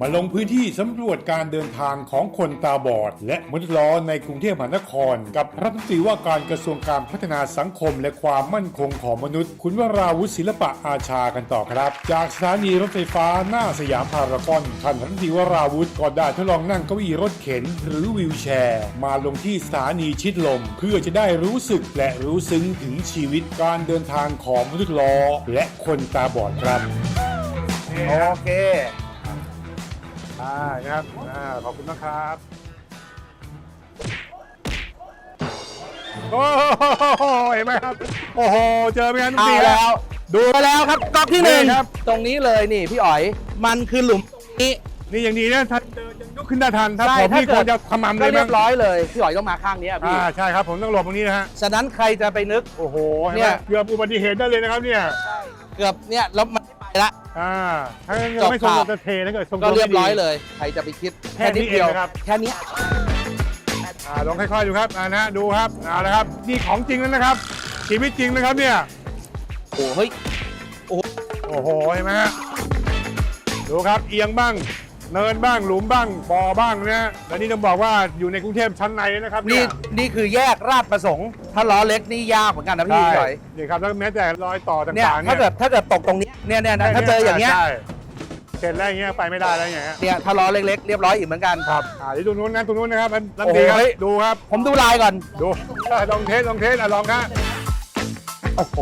มาลงพื้นที่สำรวจการเดินทางของคนตาบอด และมนุษย์ล้อในกรุงเทพมหานคร กับรัฐมนตรีว่าการกระทรวงการพัฒนาสังคมและความมั่นคงของมนุษย์ คุณวราวุฒิศิลปะอาชากันต่อครับ จากสถานีรถไฟฟ้าหน้าสยามพารากอนท่านรัฐมนตรีวราวุฒิก็ได้ทดลองนั่งเก้าอี้รถเข็น หรือวีลแชร์ มาลงที่สถานีชิดลม เพื่อจะได้รู้สึกและรู้ซึ้งถึงชีวิตการเดินทางของมนุษย์ล้อและคนตาบอดครับ โอเค อ่าครับอ่าขอบคุณนะครับ โอ้โหเห็นไหมครับ โอ้โห เจอไหมครับทุกเอาทีแล้วดูมาแล้วครับก๊อกที่หนึ่งนี่ครับ ตรงนี้เลยนี่พี่อ๋อย มันคือหลุมนี้นี่อย่างนี้นะท่านเดินยังยกขึ้นได้ทันถ้าใช่ผมถ้านี่เกิควดรจะขมำเลก็ยเรีมั้ยงบร้อยเลย พี่อ๋อยต้องมาข้างนี้อะพี่ อ่าใช่ครับ ผมต้องหลบตรงนี้นะฮะ ฉะนั้นใครจะไปนึก โอ้โหเห็นเนี่ไหมย เกือบอุบัติเหตุได้เลยนะครับเนี่ย เกือบเนี่ยแล้วมันไม่ไป ละ อ่าถ้ายังจบไม่ทรงข่าวจะเทถ้าเกิดทรงก็เรียบร้อยไม่ดีเลย ใครจะไปคิดแค่นี้เดียวเองนะครับแค่นี้อ่าลองค่อยๆดูครับอ่านะดูครับเอาละครับนี่ของจริงแล้วนะครับชีวิตจริงนะครับเนี่ยโอ้เฮ้ย โอ้โหเห็นไหมฮะดูครับเอียงบ้าง เนินบ้างหลุมบ้างบ่อบ้างนะฮะและนี่ต้องบอกว่าอยู่ในกรุงเทพชั้นในนะครับนี่เนี่ยนี่คือแยกราชประสงค์ ถ้าล้อเล็กนี่ยากเหมือนกันนะพี่ใช่พี่อ๋อยนี่ครับแล้วแม้แต่รอยต่อเนี่ยต่างๆถ้าเกิดถ้าเกิดตกตรงนี้เนี่ยเนี่ยนะถ้าเจออย่างเงี้ยใช่เสร็จแล้วอย่างเงี้ยไปไม่ได้แล้วอย่างเงี้ยเนี่ยถ้าล้อเล็กๆเรียบร้อยอีกเหมือนกัน ครับอ่าที่ตรงนู้นนะตรงนู้นนะครับมันโอ้ลำโหดีครับเฮ้ย ดูครับผมดูลายก่อน ดูลองเทสลองเทสอะลองครับโอ้โห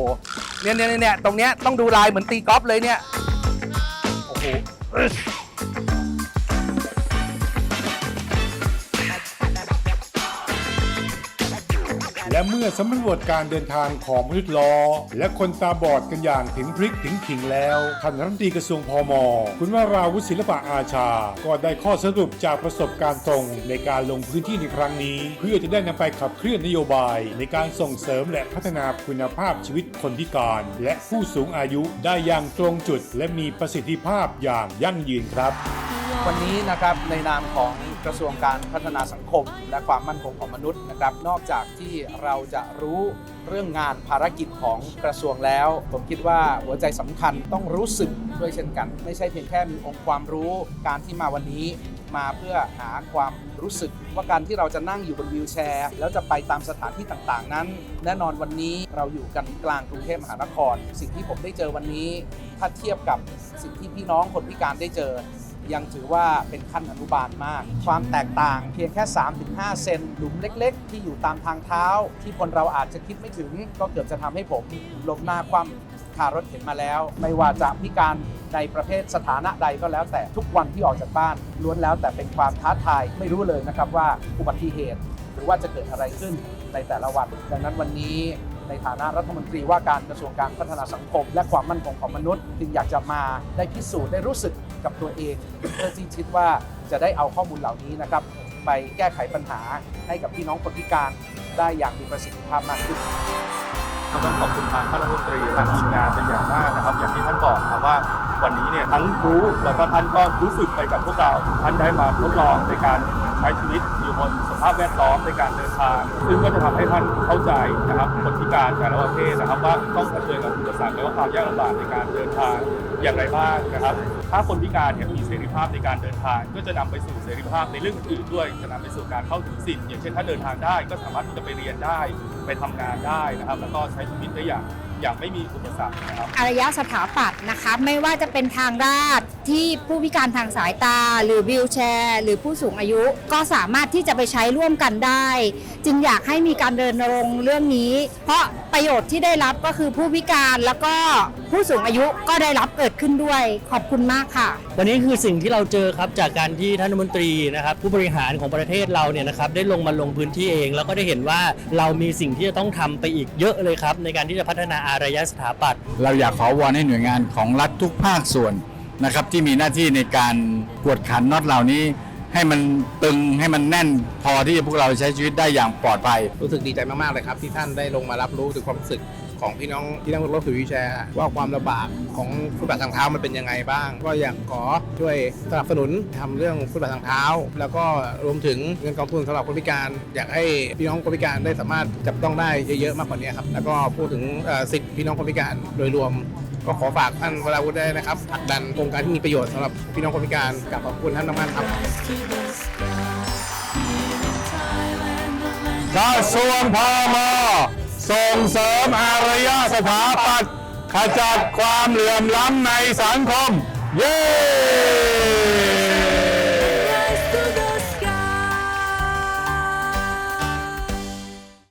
เนี่ยเนี่ยเนี่ยตรงเนี้ยต้องดูลายเหมือนตีกอล์ฟเลยเนี่ย โอ้โห และเมื่อสำรวจการเดินทางของมนุษย์ล้อ และคนตาบอดกันอย่างถึงพริกถึงขิงแล้วท่านรัฐมนตรีกระทรวงพมคุณวราวุฒิศิลปะอาชา ก็ได้ข้อสรุปจากประสบการณ์ตรงในการลงพื้นที่ในครั้งนี้ เพื่อจะได้นำไปขับเคลื่อนนโยบาย ในการส่งเสริมและพัฒนาคุณภาพชีวิตคนพิการ และผู้สูงอายุได้อย่างตรงจุด และมีประสิทธิภาพอย่างยั่งยืนครับ วันนี้นะครับในนามของกระทรวงการพัฒนาสังคม และความมั่นคงของมนุษย์นะครับ นอกจากที่เราจะรู้เรื่องงานภารกิจของกระทรวงแล้ว ผมคิดว่าหัวใจสำคัญต้องรู้สึกด้วยเช่นกัน ไม่ใช่เพียงแค่มีองค์ความรู้การที่มาวันนี้มาเพื่อหาความรู้สึกว่าการที่เราจะนั่งอยู่บนวีลแชร์ แล้วจะไปตามสถานที่ต่างๆ นั้น แน่นอนวันนี้เราอยู่กันกลางกรุงเทพมหานคร สิ่งที่ผมได้เจอวันนี้ ถ้าเทียบกับสิ่งที่พี่น้องคนพิการได้เจอ ยังถือว่าเป็นขั้นอนุบาลมาก ความแตกต่างเพียงแค่ 3-5 เซนหลุมเล็ก ๆ ที่อยู่ตามทางเท้า ที่คนเราอาจจะคิดไม่ถึง ก็เกือบจะทำให้ผมล้มหน้าคว่ำคารถเข็นมาแล้ว ไม่ว่าจะพิการในประเภทสถานะใดก็แล้วแต่ทุกวันที่ออกจากบ้านล้วนแล้วแต่เป็นความท้าทายไม่รู้เลยนะครับว่าอุบัติเหตุ หรือว่าจะเกิดอะไรขึ้นในแต่ละวัน ดังนั้นวันนี้ ในฐานะรัฐมนตรีว่าการกระทรวงการพัฒนาสังคม และความมั่นคงของมนุษย์ จึงอยากจะมาได้พิสูจน์ได้รู้สึกกับตัวเอง เพื่อที่คิดว่าจะได้เอาข้อมูลเหล่านี้นะครับ ไปแก้ไขปัญหาให้กับพี่น้องคนพิการได้อย่างมีประสิทธิภาพมากขึ้นต้องขอบคุณทางรัฐมนตรีทางทีมงานเป็นอย่างมากนะครับ อย่างที่ท่านบอกครับว่า วันนี้เนี่ยทั้งรู้แล้วก็ท่านก็รู้สึกไปกับพวกเรา ท่านได้มาทดลองในการใช้ชีวิตอยู่บนสภาพแวดล้อมในการเดินทาง ซึ่งก็จะทำให้ท่านเข้าใจนะครับคนพิการแต่ละประเภทนะครับ ว่าต้องเผชิญกับอุปสรรคและว่าความยากลำบากในการเดินทางอย่างไรบ้างนะครับ ถ้าคนพิการเนี่ยมีเสรีภาพในการเดินทาง ก็จะนำไปสู่เสรีภาพในเรื่องอื่นด้วย จะนำไปสู่การเข้าถึงสิทธิ์อย่างเช่นถ้าเดินทางได้ ก็สามารถที่จะไปเรียนได้ ไปทำงานได้นะครับ แล้วก็ใช้ชีวิตได้อย่าง อย่างไม่มีอุปสรรคนะครับ อารยสถาปัตย์นะคะ ไม่ว่าจะเป็นทางลาดที่ผู้พิการทางสายตา หรือวิวแชร์ หรือผู้สูงอายุก็สามารถที่จะไปใช้ร่วมกันได้ จึงอยากให้มีการเดินรงค์เรื่องนี้ เพราะประโยชน์ที่ได้รับก็คือผู้พิการแล้วก็ผู้สูงอายุก็ได้รับเกิดขึ้นด้วย ขอบคุณมากค่ะ วันนี้คือสิ่งที่เราเจอครับจากการที่ท่านรัฐมนตรีนะครับผู้บริหารของประเทศเราเนี่ยนะครับได้ลงมาลงพื้นที่เอง แล้วก็ได้เห็นว่าเรามีสิ่งที่จะต้องทำไปอีกเยอะเลยครับในการที่จะพัฒนาอารยสถาปัตย์เราอยากขอวอนให้หน่วยงานของรัฐทุกภาคส่วนนะครับที่มีหน้าที่ในการกวดขันน็อตเหล่านี้ ให้มันตึงให้มันแน่นพอที่พวกเราใช้ชีวิตได้อย่างปลอดภัย รู้สึกดีใจมาก ๆ เลยครับ ที่ท่านได้ลงมารับรู้ถึงความรู้สึก ของพี่น้องที่นั่งรถถือวีแชร์ว่าความลำบากของฟุตบาททางเท้ามันเป็นยังไงบ้าง ก็อยากขอช่วยสนับสนุนทำเรื่องฟุตบาททางเท้า แล้วก็รวมถึงเงินกองทุนสำหรับคนพิการ อยากให้พี่น้องคนพิการได้สามารถจับต้องได้เยอะๆมากกว่านี้ครับแล้วก็พูดถึงสิทธิพี่น้องคนพิการโดยรวมก็ขอฝากท่านเวลาวุฒิได้นะครับผลักดันโครงการที่มีประโยชน์สำหรับพี่น้องคนพิการกับขอบคุณท่านมากครับกระทรวงพม ส่งเสริมอารยะสถาปัตย์ขจัดความเหลื่อมล้ำในสังคม เย้